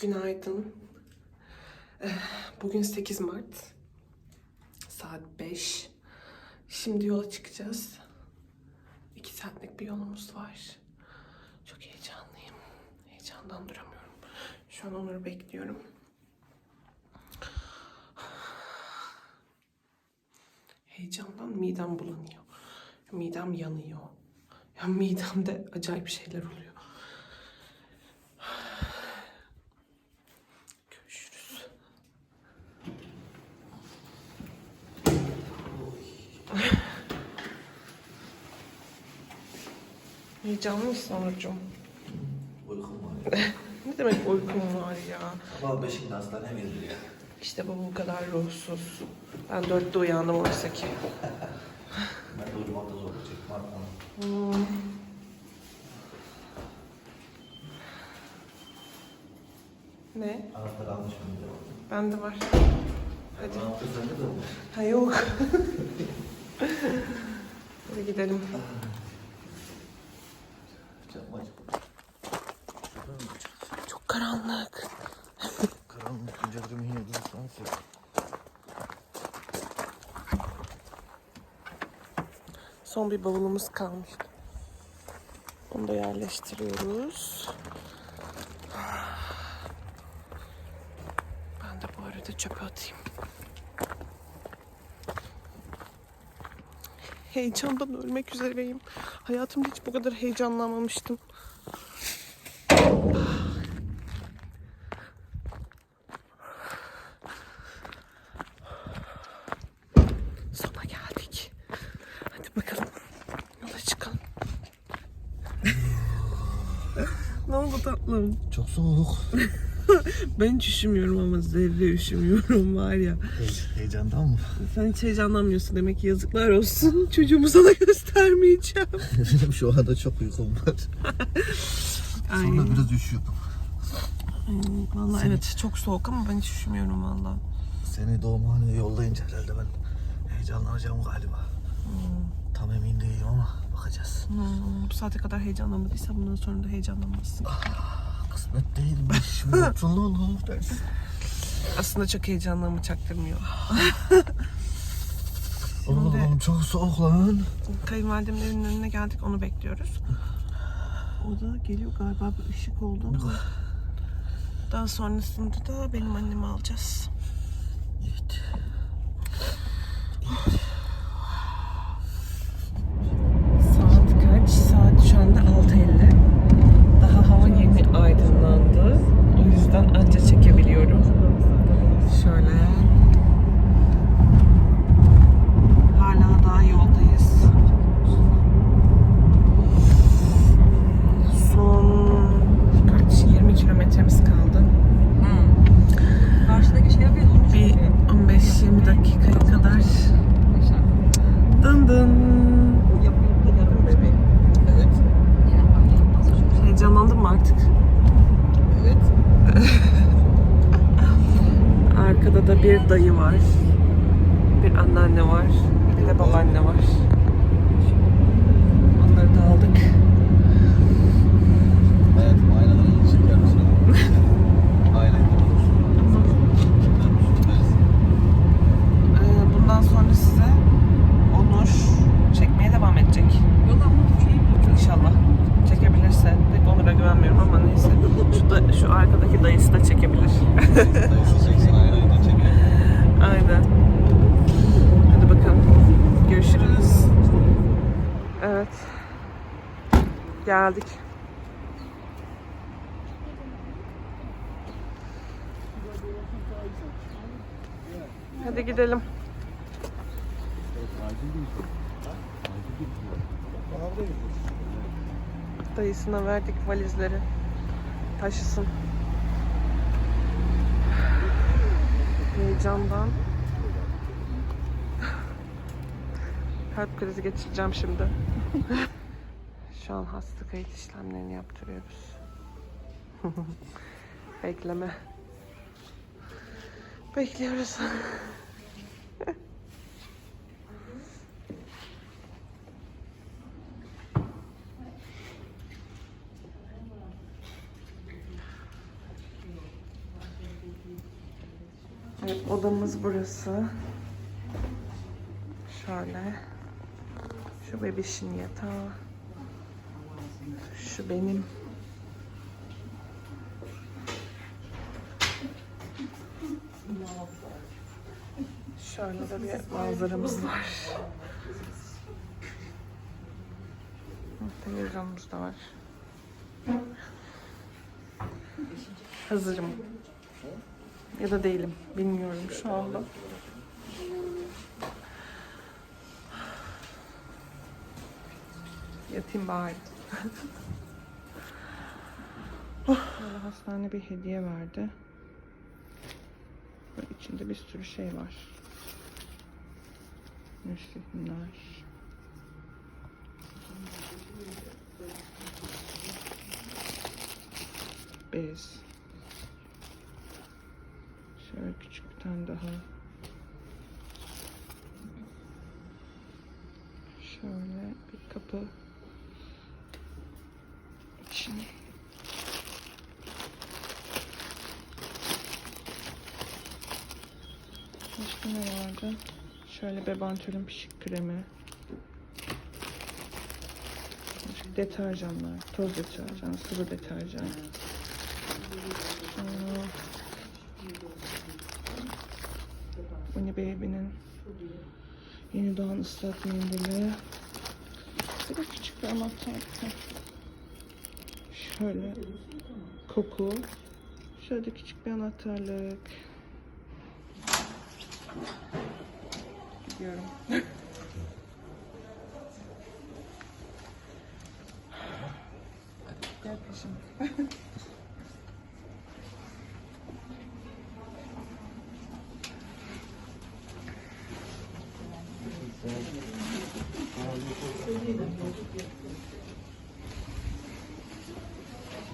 Günaydın. Eh, Bugün 8 Mart. Saat 5. Şimdi yola çıkacağız. 2 saatlik bir yolumuz var. Çok heyecanlıyım. Heyecandan duramıyorum. Şu an Onur'u bekliyorum. Heyecandan midem bulanıyor. Midem yanıyor. Ya midemde acayip şeyler oluyor. Görüşürüz. Heyecanlı mısın Onurcuğum? Uykum var ya. Ne demek uykum var ya? Sabah beşinde hastaneye mi ya? İşte bu bu kadar ruhsuz. Ben dörtte uyandım oysa ki. Ben de uyumakta artık. Hmm. Ne? Anahtar almış mı diye baktım. Bende var. Hadi. Anahtar sende de olmuş. Ha yok. Hadi gidelim. Çakmacık. Çok karanlık. Karanlık günce durum yine sanki. Son bir bavulumuz kalmıştı. Onu da yerleştiriyoruz. Ben de bu arada çöpe atayım. Heyecandan ölmek üzereyim. Hayatımda hiç bu kadar heyecanlanmamıştım. Sona geldik. Hadi bakalım. Yola çıkalım. ne tatlım? Çok soğuk. Ben hiç üşümüyorum ama zerre üşümüyorum var ya. Hey, heyecandan mı? Sen hiç heyecanlanmıyorsun demek ki yazıklar olsun. Çocuğumu sana göstermeyeceğim. Benim şu anda çok uykum var. Ay, Sonra biraz üşüyordum. Valla evet çok soğuk ama ben hiç üşümüyorum valla. Seni doğumhaneye yollayınca herhalde ben heyecanlanacağım galiba. Tam emin değilim ama bakacağız. Hmm, bu saate kadar heyecanlanmadıysa bundan sonra da heyecanlanmazsın. Kısmet değilmiş. Mutluluk dersin. Aslında çok heyecanlığımı çaktırmıyor. Oğlum çok soğuk lan. Kayınvalidemin evinin önüne geldik onu bekliyoruz. O da geliyor galiba bir ışık oldu ama. Daha sonrasında da benim annemi alacağız. Yiğit. Saat kaç? Saat şu anda 6.50. Daha hava yeni aydınlandı. O yüzden anca çekebiliyorum. Şöyle. Hala daha yoldayız. Son kaç? 20 kilometremiz kaldı. Karşıdaki şey yapıyor. onu Bir 15-20 dakikaya kadar dın. Evet. Heyecanlandın mı artık? Evet. Arkada da bir dayı var. Bir anneanne var. Bir de babaanne var. Onları da aldık. Hayatım aynadan çeker misin? Aynen. Ee, bundan sonra size Onur çekmeye devam edecek. Yok ama bu şey İnşallah. Çekebilirse. Pek Onur'a güvenmiyorum ama neyse. Şu, da, şu arkadaki dayısı da çekebilir. Dayısı çeksin aynen çeker. Aynen. Hadi bakalım. Görüşürüz. Evet. Geldik. Hadi gidelim. Dayısına verdik valizleri. Taşısın. Heyecandan. Kalp krizi geçireceğim şimdi. Şu an hasta kayıt işlemlerini yaptırıyoruz. Bekleme. Bekliyoruz. Evet, odamız burası. Şöyle. Şu bebişin yatağı. Şu benim. Şöyle de bir manzaramız var. Televizyonumuz da var. Hazırım. Ya da değilim. Bilmiyorum şu anda. Yatayım bari. Böyle hastane bir hediye verdi. Böyle içinde bir sürü şey var. Müslümler. Bez. Şöyle küçük bir tane daha. Şöyle bir kapı. için. Başka ne vardı? Şöyle bebantolün pişik kremi. Deterjanlar, toz deterjan, sıvı deterjan. Sonra Bunny Baby'nin yeni doğan ıslak mendili. Bir de küçük bir anahtar. Şöyle koku. Şöyle küçük bir anahtarlık. Gidiyorum. Gel peşime.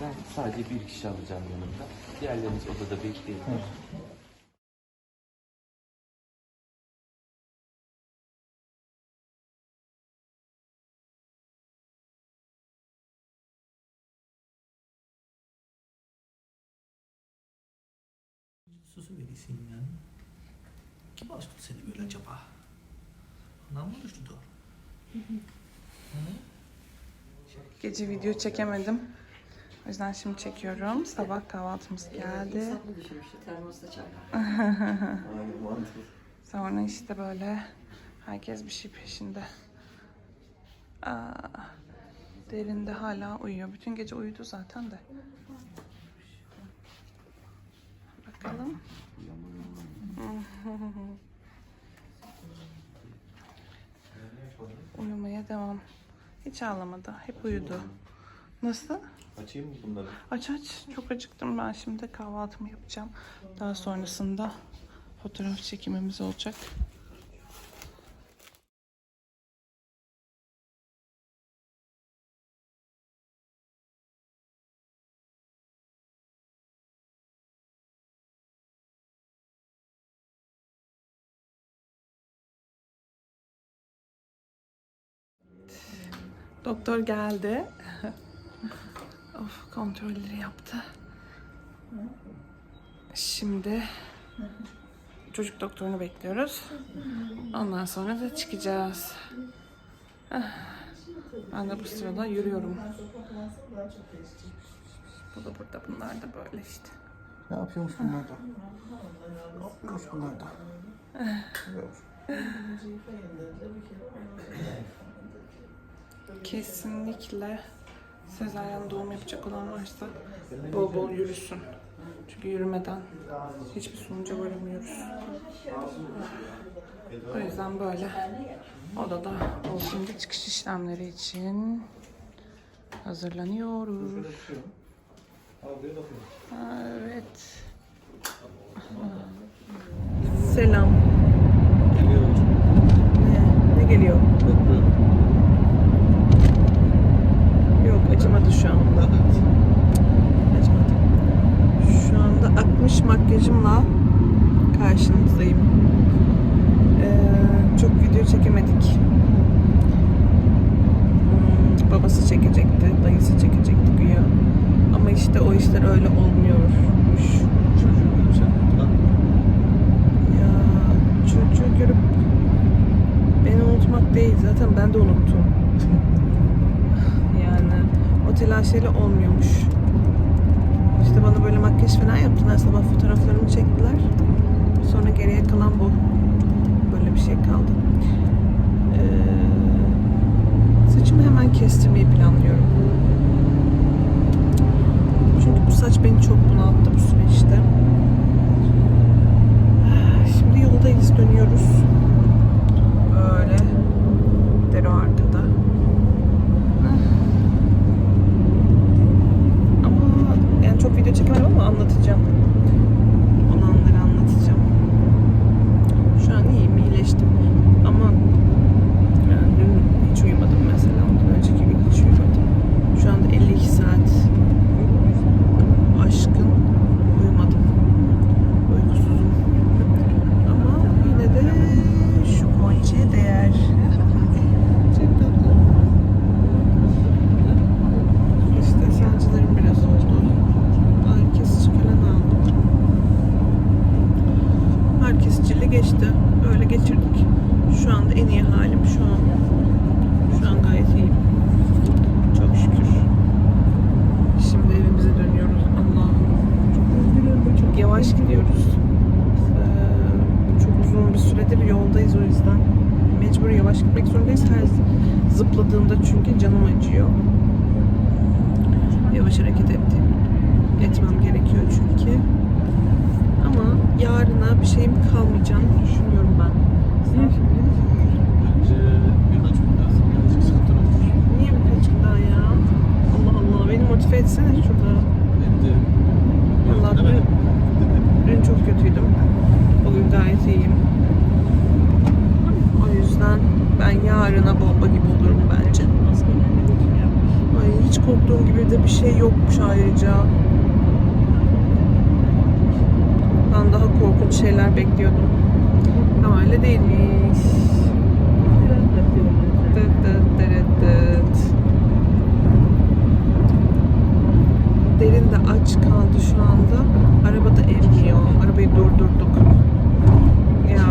Ben sadece bir kişi alacağım yanımda. Diğerleriniz odada bekleyin. Susu verirsin yani. Kim açtı seni böyle acaba? Anam mı düştü doğru? Gece video çekemedim. O yüzden şimdi çekiyorum. Sabah kahvaltımız geldi. İnsaflı düşmüştü termosta çay. Aynen mantıklı. Sonra işte böyle herkes bir şey peşinde. Aa, derin de hala uyuyor. Bütün gece uyudu zaten de. Uyumaya devam. Hiç ağlamadı. Hep uyudu. Nasıl? Açayım mı bunları? Aç aç. Çok acıktım ben şimdi. Kahvaltımı yapacağım. Daha sonrasında fotoğraf çekimimiz olacak. Doktor geldi. of kontrolleri yaptı. Şimdi çocuk doktorunu bekliyoruz. Ondan sonra da çıkacağız. Ben de bu sırada yürüyorum. Bu da burada bunlar da böyle işte. Ne yapıyormuş bunlar da? Ne yapıyormuş bunlar da? Kesinlikle sezaryen doğum yapacak olan varsa bol bol yürüsün. Çünkü yürümeden hiçbir sonuca varamıyoruz. O yüzden böyle odada o şimdi çıkış işlemleri için hazırlanıyoruz. Ha, Evet. Selam. Geliyor. Ne? Ne geliyor? şu anda. Şu anda akmış makyajımla karşınızdayım. Ee, çok video çekemedik. Hmm, babası çekecekti, dayısı çekecekti güya. Ama işte o işler öyle olmuyormuş. Çocuğu görüp Ya çocuğu görüp beni unutmak değil. Zaten ben de unuttum. telaşeli olmuyormuş. İşte bana böyle makyaj falan yaptılar. Sabah fotoğraflarımı çektiler. Sonra geriye kalan bu. Böyle bir şey kaldı. Ee, saçımı hemen kestirmeyi planlıyorum. Çünkü bu saç beni çok bunalttı bu süreçte. Şimdi yoldayız, dönüyoruz. Daha korkunç şeyler bekliyordum. Ama öyle değilmiş. Derin de aç kaldı şu anda. Arabada ermiyor. Arabayı durdurduk. Ya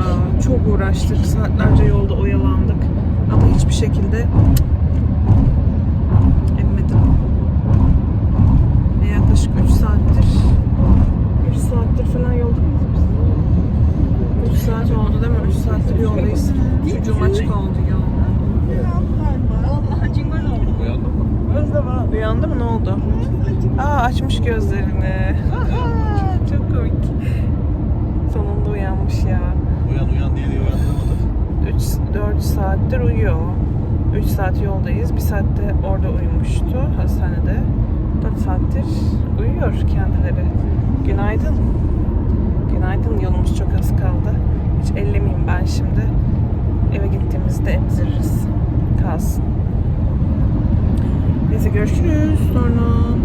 çok uğraştık. Saatlerce yolda oyalandık. Ama hiçbir şekilde saattir uyuyor. 3 saat yoldayız. 1 saatte orada uyumuştu hastanede. 4 saattir uyuyor kendileri. Günaydın. Günaydın. Yolumuz çok az kaldı. Hiç ellemeyeyim ben şimdi. Eve gittiğimizde emziririz. Kalsın. Neyse görüşürüz. Sonra